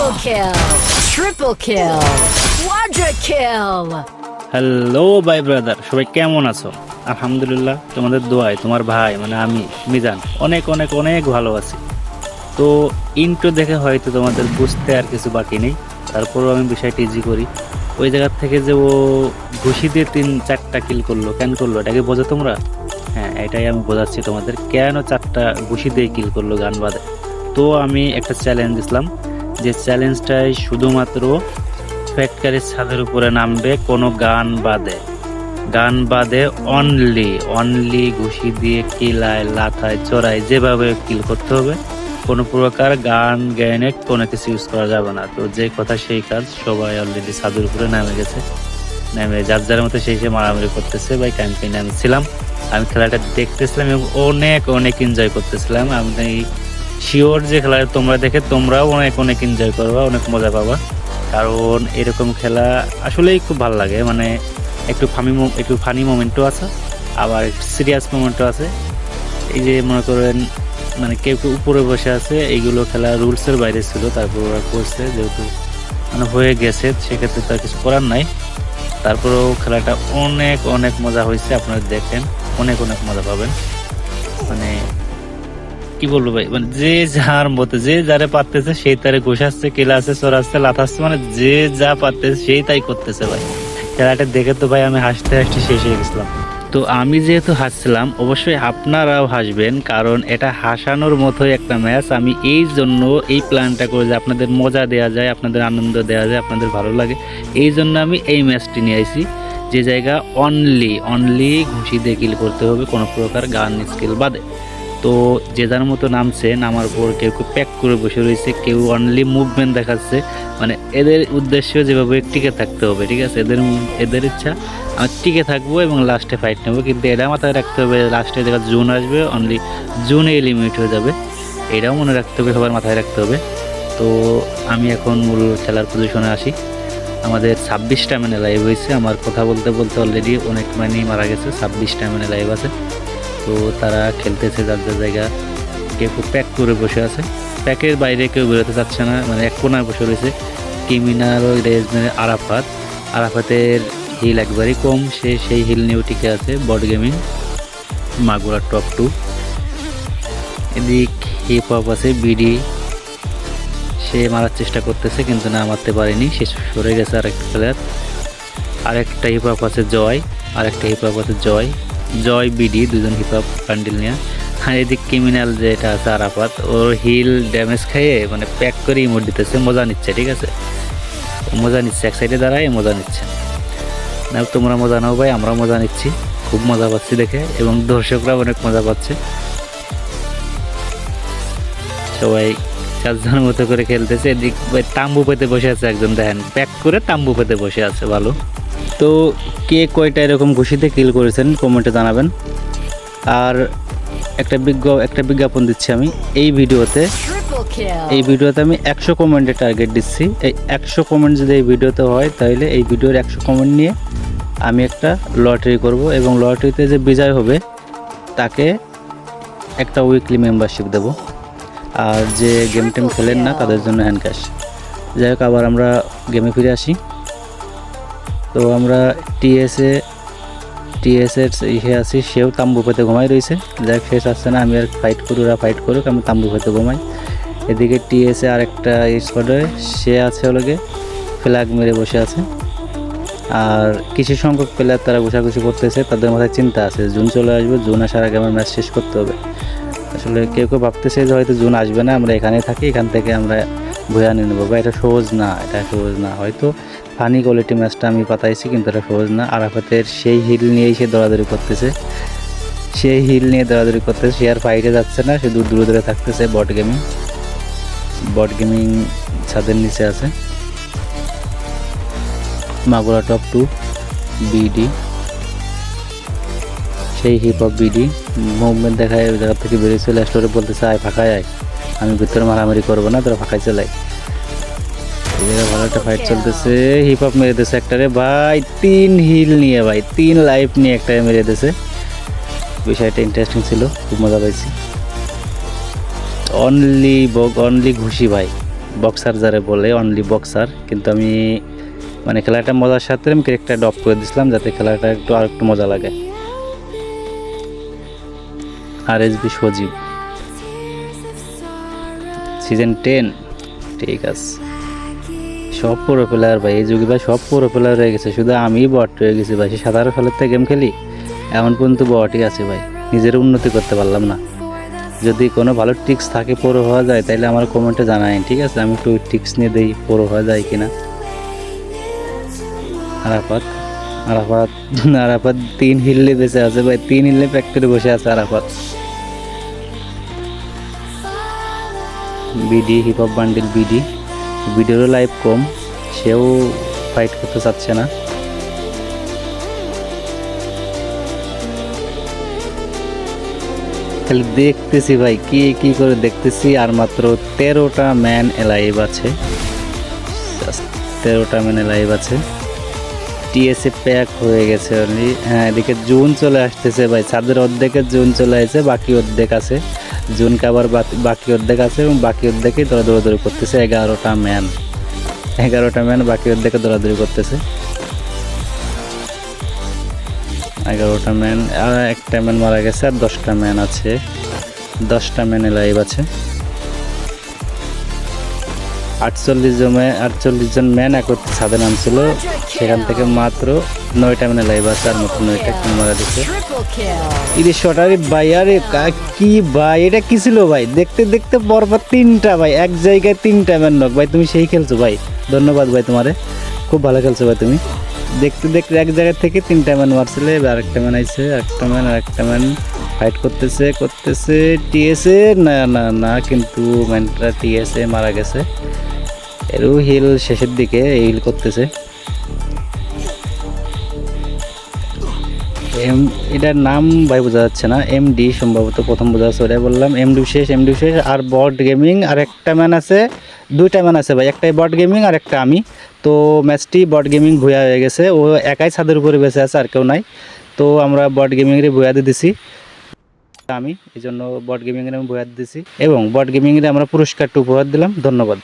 Double kill. Triple kill. Quadra kill. Hello ভাই brother সবাই কেমন আছো? আলহামদুলিল্লাহ, তোমাদের দোয়ায়, তোমার ভাই মানে আমি, মিজান, অনেক অনেক অনেক ভালো আছি। তো ইন্ট্রো দেখে হয়তো তোমাদের বুঝতে আর কিছু বাকি নেই। তারপরও আমি বিষয়টি ইজি করি। ওই জায়গার থেকে যে ও ঘুষি দিয়ে তিন, চারটা কিল করল, কেন করল এটাকে বোঝো তোমরা? হ্যাঁ এটাই আমি বোঝাচ্ছি তোমাদের। কেন চারটা ঘুষি দিয়ে কিল করল গান বাদে? তো আমি একটা চ্যালেঞ্জ দিছিলাম। যে চ্যালেঞ্জটাই শুধুমাত্র ফ্যাক্টরির ছাদের উপরে নামবে, কোনো গান বাদে। গান বাদে অনলি অনলি ঘুষি দিয়ে, কিলায়, লাথায় চড়ায় যেভাবে কিল করতে হবে, কোনো প্রকার গান জ্ঞানে কোনো কিছু ইউজ করা যাবে না। তো যে কথা সেই কাজ সবাই অলরেডি ছাদের উপরে নামে গেছে। নেমে যার যার মতো সেই সে মারামারি করতেছে, ভাই ক্যাম্পেইনে আমি ছিলাম। আমি খেলাটা দেখতেছিলাম এবং অনেক অনেক এনজয় করতেছিলাম। আমি শিওর যে খেলা তোমরা দেখে, তোমরাও অনেক অনেক এনজয় করবা, অনেক মজা পাবা। কারণ এরকম খেলা আসলেই খুব ভালো লাগে। মানে একটু ফানি একটু ফানি মোমেন্টও আছে, আবার সিরিয়াস মোমেন্টও আছে। এই যে মনে করেন মানে কেউ কেউ উপরে বসে আছে, এইগুলো খেলা রুলসের বাইরে ছিল, তারপর ওরা করছে, যেহেতু মানে হয়ে গেছে, সেক্ষেত্রে তার কিছু করার নাই। তারপরেও খেলাটা অনেক অনেক মজা হয়েছে, আপনারা দেখেন, অনেক অনেক মজা পাবেন। মানে কি বলব ভাই? মানে যে যার মতো, যে যারে পারতেছে সেই তারে ঘুষাচ্ছে কেলাচ্ছে চড়াচ্ছে লাথাচ্ছে মানে যে যা পারতেছে সেই তাই করতেছে ভাই। খেলাটা দেখে তো ভাই আমি হাসতে হাসতে শেষ হয়ে গেছিলাম। তো আমি যেহেতু হাসছিলাম, অবশ্যই আপনারাও হাসবেন, কারণ এটা হাসানোর মতোই একটা ম্যাচ। আমি এই জন্য এই প্ল্যানটা করে যে আপনাদের মজা দেওয়া যায়, আপনাদের আনন্দ দেওয়া যায়, আপনাদের ভালো লাগে। এই জন্য আমি এই ম্যাচটি নিয়ে আইছি যে জায়গা অনলি অনলি ঘুষি দিয়ে করতে হবে, কোনো প্রকার গান স্কিল বাদে। তো যে যার মতো নামছে, নামার পর কেউ কেউ প্যাক করে বসে রয়েছে, কেউ অনলি মুভমেন্ট দেখাচ্ছে। মানে এদের উদ্দেশ্য যেভাবে টিকে থাকতে হবে, ঠিক আছে? এদের এদের ইচ্ছা, আমি টিকে থাকব এবং লাস্টে ফাইট নেব। কিন্তু এটা মাথায় রাখতে হবে লাস্টে দেখা জুন আসবে অনলি জুনে লিমিট হয়ে যাবে। এটাও মনে রাখতে হবে, সবার মাথায় রাখতে হবে। তো আমি এখন মূল খেলার পজিশনে আসি। আমাদের ছাব্বিশটা মানে লাইভ হয়েছে। আমার কথা বলতে বলতে অলরেডি অনেক মানে মারা গেছে। ছাব্বিশটা মানে লাইভ আছে। তো তারা খেলতেছে যার যার জায়গা। কেউ কেউ প্যাক করে বসে আছে। প্যাকের বাইরে কেউ বেরোতে চাচ্ছে না। মানে এক কোনায় বসে রয়েছে। Criminal regiment Arafat. আরাফাতের হিল একবারই কম। সে সেই হিল নিয়েও টিকে আছে বড গেমিং মাগুরা টপ টু এদিক হিপ হপ আছে বিডি সে মারার চেষ্টা করতেছে, কিন্তু না, মারতে পারেনি। সে সরে গেছে আরেকটা প্লেয়ার আরেকটা হিপ হপ আছে, জয়। আরেকটা হিপ হপ আছে, জয়। জয় বিডি, দুজন হিপ হপ বান্ডিল নিয়ে। আর এদিক ক্রিমিনাল যেটা আছে আরাফাত, ওর হিল ড্যামেজ খাইয়ে মানে প্যাক করে ইমোট দিতেছে, মজা নিচ্ছে, ঠিক আছে? মজা নিচ্ছে, এক সাইডে দাঁড়ায়, মজা নিচ্ছে। না তোমরা মজা নাও ভাই আমরা মজা নিচ্ছি। খুব মজা পাচ্ছি দেখে, এবং দর্শকরা অনেক মজা পাচ্ছে। সবাই চারজনের মতো করে খেলতেছে। এদিক তাম্বু পেতে বসে আছে একজন, দেখেন। প্যাক করে তাম্বু পেতে বসে আছে, ভালো। তো কে কয়টা এরকম ঘুষিতে কিল করেছেন কমেন্টে জানাবেন। আর একটা বিজ্ঞ একটা বিজ্ঞাপন দিচ্ছি আমি। এই ভিডিওতে এই ভিডিওতে আমি একশো কমেন্টের টার্গেট দিচ্ছি। এই একশো কমেন্ট যদি এই ভিডিওতে হয় তাহলে এই ভিডিওর একশো কমেন্ট নিয়ে আমি একটা লটারি করব এবং লটারিতে যে বিজয় হবে তাকে একটা উইকলি মেম্বারশিপ দেব। আর যে গেম টেম খেলেন না তাদের জন্য হ্যান্ড ক্যাশ যাই হোক আবার আমরা গেমে ফিরে আসি। তো আমরা টিএসএ টিএসের ইহে আছি, সেও তাম্বু পেতে ঘুমাই রয়েছে। যাই শেষ আসছে না, আমি আর ফাইট করি ওরা ফাইট করুক, আমি তাম্বু পেতে ঘুমাই। এদিকে টিএসএ আরেকটা স্কোয়াডে সে আছে ওলগে ফ্ল্যাগ মেরে বসে আছে। আর কিছু সংখ্যক প্লেয়ার তারা ঘুষাঘুষি করতেছে, তাদের মাথায় চিন্তা আছে, জুন চলে আসবে, জুন আসার আগে আমার ম্যাচ শেষ করতে হবে। আসলে কেউ কেউ ভাবতেছে যে হয়তো জুন আসবে না, আমরা এখানেই থাকি, এখান থেকে আমরা ভুয়া নিয়ে নেব, বা এটা সহজ না, এটা সহজ না। হয়তো ফানি কোয়ালিটি ম্যাচটা আমি পাতাইছি, কিন্তু এটা সহজ না। আরাফাতের সেই হিল নিয়েই সে দৌড়াদৌড়ি করতেছে। সেই হিল নিয়ে দৌড়াদৌড়ি করতেছে, সে আর ফাইটে যাচ্ছে না, সে দূর দূরে দূরে থাকতেছে বট গেমিং বট গেমিং ছাদের নিচে আছে। মাগুরা টপ টু বিডি সেই হিপ হপ বিডি মুভমেন্ট দেখায় জায়গা থেকে বেরিয়ে চলে বলতেছে, আয়, ফাঁকায় আয়। আমি ভিতরে মারামারি করব না, তোরা ফাঁকায় চলে ভালো একটা ফাইট চলতেছে। হিপ হপ মেরে দিয়েছে একটারে। ভাই তিন হিল নিয়ে ভাই তিন লাইফ নিয়ে একটারে মেরে দিয়েছে। বিষয়টা ইন্টারেস্টিং ছিল খুব মজা পাইছি। অনলি বগ অনলি ঘুষি ভাই। বক্সার যারে বলে অনলি বক্সার কিন্তু আমি মানে খেলাটা মজার সাথে আমি ক্যারেক্টার ডপ করে দিছিলাম যাতে খেলাটা একটু আর একটু মজা লাগে। আর S B Sajib. Season ten ঠিক আছে। সব পুরো প্লেয়ার ভাই, এই যুগে ভাই সব পুরো প্লেয়ার হয়ে গেছে। শুধু আমিই বট হয়ে গেছি ভাই সেই সাধারণ ফলের থেকে গেম খেলি এমন পর্যন্ত বটই আছে ভাই, নিজের উন্নতি করতে পারলাম না। যদি কোনো ভালো টিক্স থাকে পুরো হওয়া যায় তাহলে আমার কমেন্টে জানাই ঠিক আছে? আমি একটু টিক্স নিয়ে দিই পুরো হওয়া যায় কিনা। আরাফাত আরাফাত আরাফাত তিন হিললে বেঁচে আছে ভাই, তিন হিললে ফ্যাক্টরি বসে আছে Arafat. BD hip hop bundle BD ভিডিওরও live কম, সেও ফাইট করতে চাচ্ছে না। খালি দেখতেছি ভাই, কি কি করে দেখতেছি, আর মাত্র তেরোটা ম্যান এলাইভ আছে। তেরোটা ম্যান এলাইভ আছে। টিএসএ প্যাক হয়ে গেছে হ্যাঁ এদিকে জুন চলে আসতেছে ভাই, ছাদের অর্ধেকের জুন চলে আসছে বাকি অর্ধেক আছে। জুনকে আবার বাকি- অর্ধেক আছে এবং বাকি অর্ধেকেই তোরা দৌড়াদৌড়ি করতেছে। এগারোটা ম্যান এগারোটা ম্যান বাকি অর্ধেকে দৌড়াদৌড়ি করতেছে। এগারোটা ম্যান আর একটা ম্যান মারা গেছে আর দশটা ম্যান আছে। দশটা ম্যানে লাইভ আছে। আটচল্লিশ জনে আটচল্লিশ জন ম্যান একত্রে ছাদে নামছিল। সেখান থেকে মাত্র নয়টা ম্যানে লাইভ আছে আর মাত্র নয়টা মারা দিচ্ছে. ইরে শটারে ভাই, আরে কা- ভাই? এটা কি ছিল ভাই? দেখতে দেখতে পরপর তিনটা ভাই, এক জায়গায় তিনটা ম্যান নক ভাই, তুমি সেই খেলছো ভাই? ধন্যবাদ ভাই তোমারে। খুব ভালো খেলছো ভাই তুমি। দেখতে দেখতে এক জায়গা থেকে তিনটা ম্যান মারছিলে, এবার আরেকটা ম্যান আইছে একটা ম্যান আরেকটা ম্যান ফাইট করতেছে করতেছে টিএসএ না না না, কিন্তু ম্যানটা টিএসএ মারা গেছে। এরও হিল শেষের দিকে হিল করতেছে। এম, এটার নাম ভাই বোঝা যাচ্ছে না। এমডি সম্ভবত প্রথম বোঝা যাচ্ছে ওটাই বললাম। এমডি শেষ এমডি শেষ, আর বট গেমিং আর একটা ম্যান আছে, দুইটা ম্যান আছে ভাই। একটাই বট গেমিং আর একটা আমি। তো ম্যাচটি বট গেমিং ভুয়া হয়ে গেছে। ও একাই ছাদের উপরে বেঁচে আছে, আর কেউ নাই। তো আমরা বট গেমিংয়ে ভুয়া দিয়ে দিছি। আমি, এই জন্য বট গেমিংয়ে আমি ভুয়া দিছি। এবং বট গেমিংয়ে আমরা পুরস্কারটা উপহার দিলাম। ধন্যবাদ।